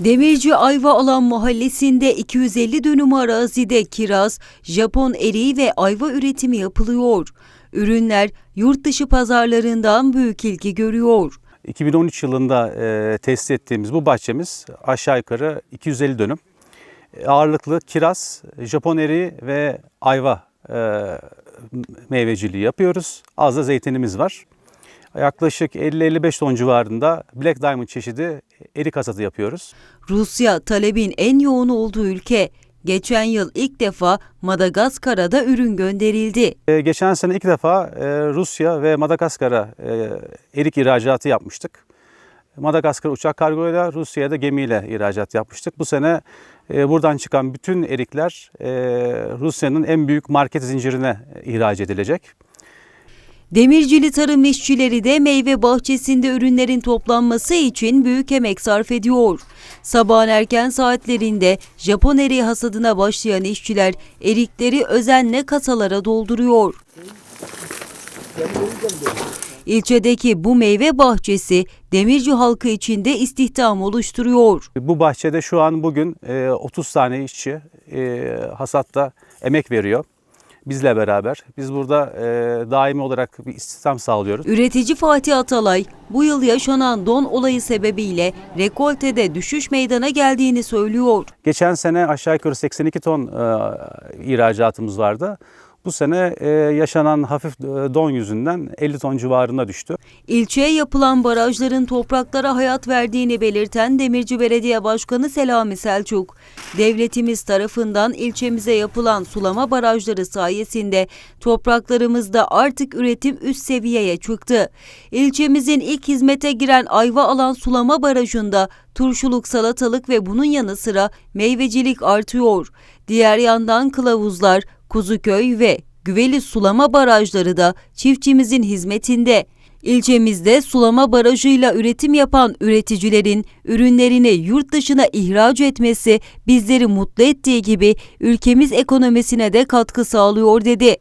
Demirci Ayva Alan mahallesinde 250 dönüm arazide kiraz, Japon eriği ve ayva üretimi yapılıyor. Ürünler yurt dışı pazarlarından büyük ilgi görüyor. 2013 yılında e, tesis ettiğimiz bu bahçemiz aşağı yukarı 250 dönüm. E, ağırlıklı kiraz, Japon eriği ve ayva e, meyveciliği yapıyoruz. Az da zeytinimiz var. Yaklaşık 50-55 ton civarında Black Diamond çeşidi erik hasadı yapıyoruz. Rusya talebin en yoğun olduğu ülke. Geçen yıl ilk defa Madagaskar'a da ürün gönderildi. E, geçen sene ilk defa e, Rusya ve Madagaskar'a e, erik ihracatı yapmıştık. Madagaskar uçak kargoyla, Rusya'ya da gemiyle ihracat yapmıştık. Bu sene e, buradan çıkan bütün erikler e, Rusya'nın en büyük market zincirine ihraç edilecek. Demircili tarım işçileri de meyve bahçesinde ürünlerin toplanması için büyük emek sarf ediyor. Sabahın erken saatlerinde Japon eriği hasadına başlayan işçiler erikleri özenle kasalara dolduruyor. İlçedeki bu meyve bahçesi Demirci halkı için de istihdam oluşturuyor. Bu bahçede şu an bugün e, 30 tane işçi e, hasatta emek veriyor. Bizle beraber. Biz burada e, daimi olarak bir istihdam sağlıyoruz. Üretici Fatih Atalay bu yıl yaşanan don olayı sebebiyle rekoltede düşüş meydana geldiğini söylüyor. Geçen sene aşağı yukarı 82 ton e, ihracatımız vardı. Bu sene e, yaşanan hafif e, don yüzünden 50 ton civarına düştü. İlçeye yapılan barajların topraklara hayat verdiğini belirten Demirci Belediye Başkanı Selami Selçuk, devletimiz tarafından ilçemize yapılan sulama barajları sayesinde topraklarımızda artık üretim üst seviyeye çıktı. İlçemizin ilk hizmete giren Ayva Alan Sulama Barajı'nda turşuluk, salatalık ve bunun yanı sıra meyvecilik artıyor. Diğer yandan kılavuzlar, Kuzuköy ve Güveli sulama barajları da çiftçimizin hizmetinde. İlçemizde sulama barajıyla üretim yapan üreticilerin ürünlerini yurt dışına ihraç etmesi bizleri mutlu ettiği gibi ülkemiz ekonomisine de katkı sağlıyor dedi.